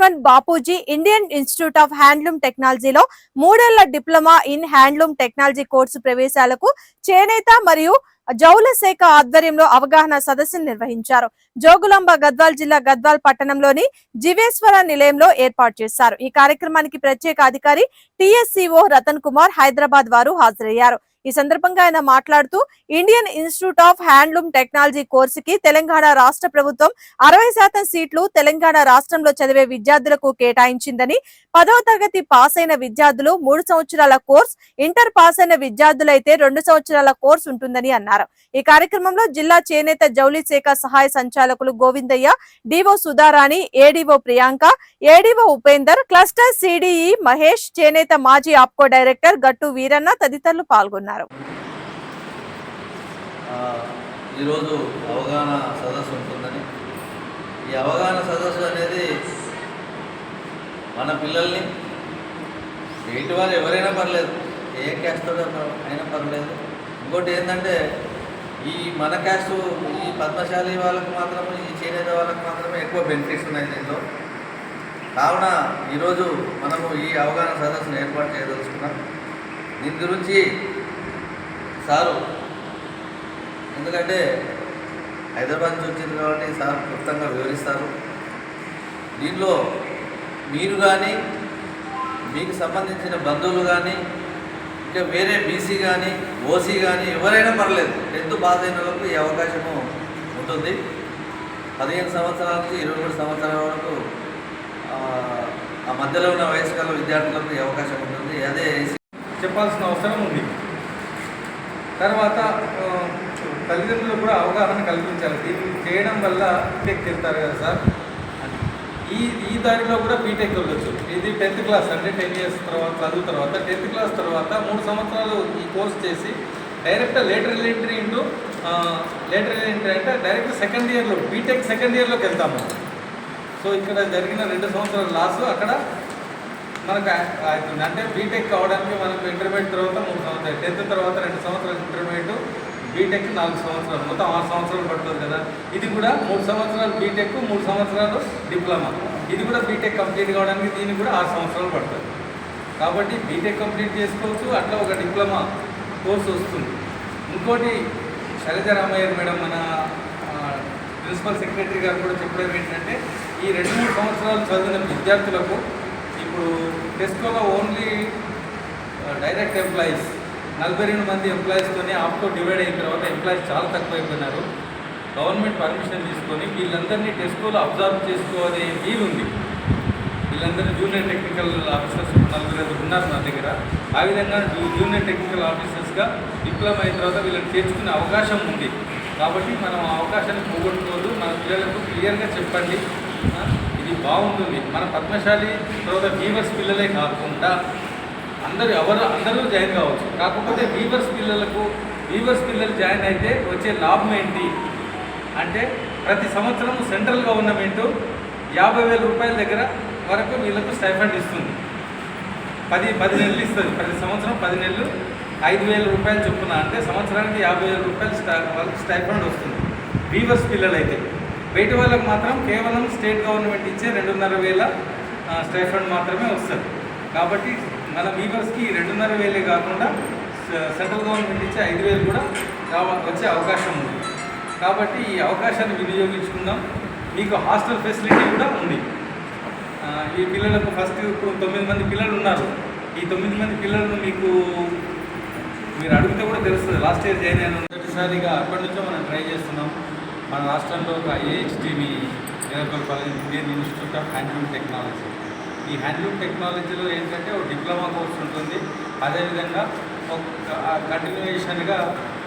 Laxman Bapuji Indian Institute of Handloom టెక్నాలజీలో మూడేళ్ళ diploma in handloom technology course ప్రవేశాలకు చేనేత మరియు జౌల శాఖ ఆధ్వర్యంలో అవగాహన సదస్సును నిర్వహించారు. జోగులాంబ గద్వాల్ జిల్లా గద్వాల్ పట్టణంలోని జీవేశ్వర నిలయంలో ఏర్పాటు చేశారు. ఈ కార్యక్రమానికి ప్రత్యేక అధికారి టిఎస్సిఓ రతన్ కుమార్ హైదరాబాద్ వారు హాజరయ్యారు. ఈ సందర్భంగా ఆయన మాట్లాడుతూ Indian Institute of Handloom Technology కోర్సుకి తెలంగాణ రాష్ట్ర ప్రభుత్వం అరవై శాతం సీట్లు తెలంగాణ రాష్ట్రంలో చదివే విద్యార్థులకు కేటాయించిందని పదవ తరగతి పాస్ అయిన విద్యార్థులు మూడు సంవత్సరాల కోర్స్ ఇంటర్ పాస్ అయిన విద్యార్థులైతే రెండు సంవత్సరాల కోర్స్ ఉంటుందని అన్నారు. ఈ కార్యక్రమంలో జిల్లా చేనేత జౌలి శాఖ సహాయ సంచాలకులు Govindaiah DO Sudharani ADO Priyanka ADO Upender cluster CDE Mahesh చేనేత మాజీ ఆప్కో డైరెక్టర్ గట్టు వీరన్న తదితరులు పాల్గొన్నారు. ఆ, ఈరోజు అవగాహన సదస్సు ఉంటుందని. ఈ అవగాహన సదస్సు అనేది మన పిల్లల్ని ఎయిట్ వారు ఎవరైనా పర్లేదు ఏ క్యాస్ట్ అయినా పర్లేదు. ఇంకోటి ఏంటంటే ఈ మన క్యాస్ట్ ఈ పద్మశాలి వాళ్ళకు మాత్రమే ఈ చేనేత వాళ్ళకు మాత్రమే ఎక్కువ బెనిఫిట్స్ ఉన్నాయి దీంట్లో. కావున ఈరోజు మనము ఈ అవగాహన సదస్సును ఏర్పాటు చేయదలుచుకున్నాం. దీని గురించి సారు. ఎందుకంటే హైదరాబాద్ నుంచి వచ్చింది కాబట్టి సార్ క్లుప్తంగా వివరిస్తారు. దీనిలో మీరు కానీ మీకు సంబంధించిన బంధువులు కానీ ఇంకా వేరే బీసీ కానీ ఓసీ కానీ ఎవరైనా పర్లేదు. టెన్త్ పాస్ అయిన వరకు ఈ అవకాశము ఉంటుంది. పదిహేను సంవత్సరాల నుంచి ఇరవై మూడు సంవత్సరాల వరకు ఆ, మధ్యలో ఉన్న వయస్కాల విద్యార్థులకు ఈ అవకాశం ఉంటుంది. అదే చెప్పాల్సిన అవసరం ఉంది. తర్వాత తల్లిదండ్రులు కూడా అవగాహన కల్పించాలి. దీన్ని చేయడం వల్ల బీటెక్ వెళ్తారు కదా సార్? ఈ ఈ దారిలో కూడా బీటెక్ వెళ్ళొచ్చు ఇది టెన్త్ క్లాస్ అంటే టెన్ ఇయర్స్ తర్వాత చదువు తర్వాత. టెన్త్ క్లాస్ తర్వాత మూడు సంవత్సరాలు ఈ కోర్స్ చేసి direct lateral entry into lateral entry అంటే డైరెక్ట్ సెకండ్ ఇయర్లో బీటెక్ సెకండ్ ఇయర్లోకి వెళ్తాము. సో ఇక్కడ జరిగిన రెండు సంవత్సరాల లాస్ అక్కడ మనకు అవుతుంది అంటే బీటెక్ అవడానికి మనకు ఇంటర్మీడియట్ తర్వాత మూడు సంవత్సరాలు టెన్త్ తర్వాత రెండు సంవత్సరాలు ఇంటర్మీడియట్ బీటెక్ నాలుగు సంవత్సరాలు మొత్తం ఆరు సంవత్సరాలు పడుతుంది కదా. ఇది కూడా మూడు సంవత్సరాలు బీటెక్ మూడు సంవత్సరాలు డిప్లొమా. ఇది కూడా బీటెక్ కంప్లీట్ కావడానికి దీనికి కూడా ఆరు సంవత్సరాలు పడుతుంది. కాబట్టి బీటెక్ కంప్లీట్ చేసుకోవచ్చు అట్లా ఒక డిప్లొమా కోర్సు వస్తుంది. ఇంకోటి శైలజ రామయ్య మేడం మన ప్రిన్సిపల్ సెక్రటరీ గారు కూడా చెప్పడం ఏంటంటే ఈ రెండు మూడు సంవత్సరాలు చదివిన విద్యార్థులకు ఇప్పుడు టెస్కోలో ఓన్లీ డైరెక్ట్ ఎంప్లాయీస్ నలభై రెండు మంది ఎంప్లాయీస్తోనే ఆప్కో డివైడ్ అయిన తర్వాత ఎంప్లాయీస్ చాలా తక్కువైపోయినారు. గవర్నమెంట్ పర్మిషన్ తీసుకొని వీళ్ళందరినీ టెస్కోలో అబ్జర్వ్ చేసుకోవాలనే వీలుంది వీళ్ళందరూ జూనియర్ టెక్నికల్ ఆఫీసర్స్ నలుగురు ఐదు ఉన్నారు నా దగ్గర. ఆ విధంగా జూ- జూనియర్ టెక్నికల్ ఆఫీసర్స్గా డిప్లొమా అయిన తర్వాత వీళ్ళని చేర్చుకునే అవకాశం ఉంది. కాబట్టి మనం ఆ అవకాశాన్ని పోగొట్టుకోవద్దు. మన పిల్లలకు క్లియర్గా చెప్పండి. ఇది బాగుంటుంది. మన పద్మశాలి తర్వాత వీవర్స్ పిల్లలే కాకుండా అందరూ ఎవరు అందరూ జాయిన్ కావచ్చు. కాకపోతే వీవర్స్ పిల్లలకు వీవర్స్ పిల్లలు జాయిన్ అయితే వచ్చే లాభం ఏంటి? అంటే ప్రతి సంవత్సరం సెంట్రల్ గవర్నమెంట్ యాభై వేల రూపాయల దగ్గర వరకు వీళ్ళకు స్టైఫండ్ ఇస్తుంది. పది పది నెలలు ఇస్తుంది. ప్రతి సంవత్సరం పది నెలలు ఐదు వేల రూపాయలు చొప్పున. అంటే సంవత్సరానికి యాభై వేల రూపాయలు స్టా వాళ్ళకి స్టైఫండ్ వస్తుంది. వీవర్స్ పిల్లలైతే. బయట వాళ్ళకి మాత్రం కేవలం స్టేట్ గవర్నమెంట్ ఇచ్చే రెండున్నర వేల స్టైఫండ్ మాత్రమే వస్తుంది. కాబట్టి మన వీవర్స్కి రెండున్నర వేలే కాకుండా సెంట్రల్ గవర్నమెంట్ ఇచ్చే ఐదు వేలు కూడా రావ వచ్చే అవకాశం ఉంది. కాబట్టి ఈ అవకాశాన్ని వినియోగించుకుందాం. మీకు హాస్టల్ ఫెసిలిటీ కూడా ఉంది. ఈ పిల్లలకు ఫస్ట్ ఇప్పుడు తొమ్మిది మంది పిల్లలు ఉన్నారు. ఈ తొమ్మిది మంది పిల్లలను మీకు మీరు అడిగితే కూడా తెలుస్తుంది. లాస్ట్ ఇయర్ జాయిన్ అయిన మొదటిసారిగా అక్కడి నుంచో మనం ట్రై చేస్తున్నాం. మన రాష్ట్రంలో ఒక ఏహెచ్డిని నిలకొల్పాలి Indian Institute of Handloom Technology ఈ హ్యాండ్లూమ్ టెక్నాలజీలో ఏంటంటే ఒక డిప్లొమా కోర్స్ ఉంటుంది. అదేవిధంగా ఒక కంటిన్యూషన్గా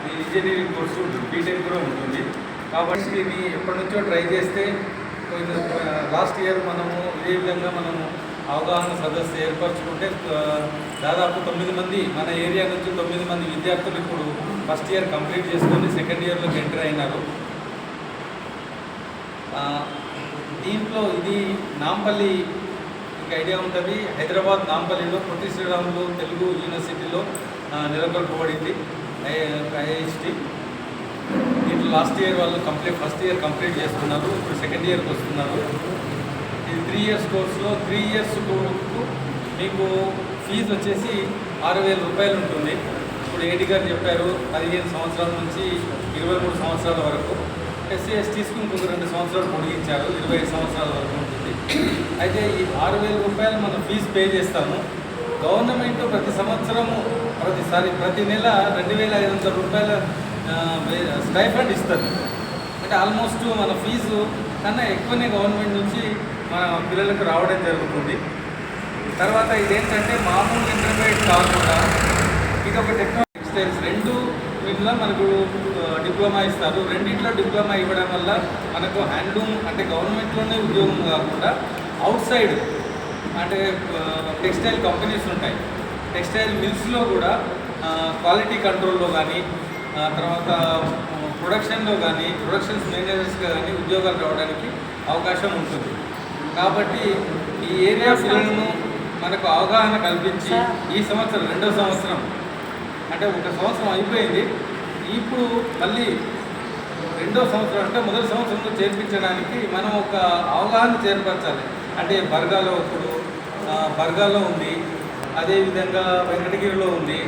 ఈ ఇంజనీరింగ్ కోర్సు ఉంటుంది. బీటెక్ కూడా ఉంటుంది. కాబట్టి దీన్ని ఎప్పటి నుంచో ట్రై చేస్తే లాస్ట్ ఇయర్ మనము ఇదే విధంగా మనము అవగాహన సదస్సు ఏర్పరచుకుంటే దాదాపు తొమ్మిది మంది మన ఏరియా నుంచి తొమ్మిది మంది విద్యార్థులు ఇప్పుడు ఫస్ట్ ఇయర్ కంప్లీట్ చేసుకొని సెకండ్ ఇయర్లోకి ఎంటర్ అయినారు. దీంట్లో ఇది నాంపల్లి మీకు ఐడియా ఉంటుంది. హైదరాబాద్ నాంపల్లిలో పొట్టి శ్రీరాములు తెలుగు యూనివర్సిటీలో నెలకొల్పబడింది. ఐఐహెచ్టి దీంట్లో లాస్ట్ ఇయర్ వాళ్ళు కంప్లీట్ ఫస్ట్ ఇయర్ కంప్లీట్ చేస్తున్నారు. ఇప్పుడు సెకండ్ ఇయర్కి వస్తున్నారు. ఇది త్రీ ఇయర్స్ కోర్సులో త్రీ ఇయర్స్ కోర్సుకు మీకు ఫీజు వచ్చేసి ఆరు వేల రూపాయలు ఉంటుంది. ఇప్పుడు ఏడి గారు చెప్పారు పదిహేను సంవత్సరాల నుంచి ఇరవై మూడు సంవత్సరాల వరకు. ఎస్సీ ఎస్టీస్కి ఇంకొక రెండు సంవత్సరాలు పొడిగించారు. ఇరవై సంవత్సరాల వరకు ఉంటుంది. అయితే ఈ ఆరు వేల రూపాయలు మనం ఫీజు పే చేస్తాము. గవర్నమెంట్ ప్రతి సంవత్సరము ప్రతిసారి ప్రతి నెల రెండు వేల ఐదు వందల రూపాయల స్టైఫండ్ ఇస్తుంది అంటే ఆల్మోస్ట్ మన ఫీజు కన్నా ఎక్కువనే గవర్నమెంట్ నుంచి మన పిల్లలకు రావడం జరుగుతుంది. తర్వాత ఇదేంటంటే మామూలు ఇంటర్మీడియట్ కాకుండా ఇది ఒక టెక్నాలజీ టెక్స్టైల్స్ రెండు వీటిలో మనకు డిప్లొమా ఇస్తారు. రెండిట్లో డిప్లొమా ఇవ్వడం వల్ల మనకు హ్యాండ్లూమ్ అంటే గవర్నమెంట్లోనే ఉద్యోగం కాకుండా అవుట్ సైడ్ అంటే టెక్స్టైల్ కంపెనీస్ ఉంటాయి. టెక్స్టైల్ మిల్స్లో కూడా క్వాలిటీ కంట్రోల్లో కానీ తర్వాత ప్రొడక్షన్లో కానీ ప్రొడక్షన్స్ మేనేజర్స్గా కానీ ఉద్యోగాలు రావడానికి అవకాశం ఉంటుంది. కాబట్టి ఈ ఏరియా పిల్లలను మనకు అవగాహన కల్పించి ఈ సంవత్సరం రెండో సంవత్సరం అంటే ఒక సంవత్సరం అయిపోయింది. ఇప్పుడు మళ్ళీ రెండో సంవత్సరం అంటే మొదటి సంవత్సరంలో చేర్పించడానికి మనం ఒక అవగాహన చేర్పరచాలి. అంటే బర్గాలో ఒకడు బర్గాలో ఉంది అదేవిధంగా వెంకటగిరిలో ఉంది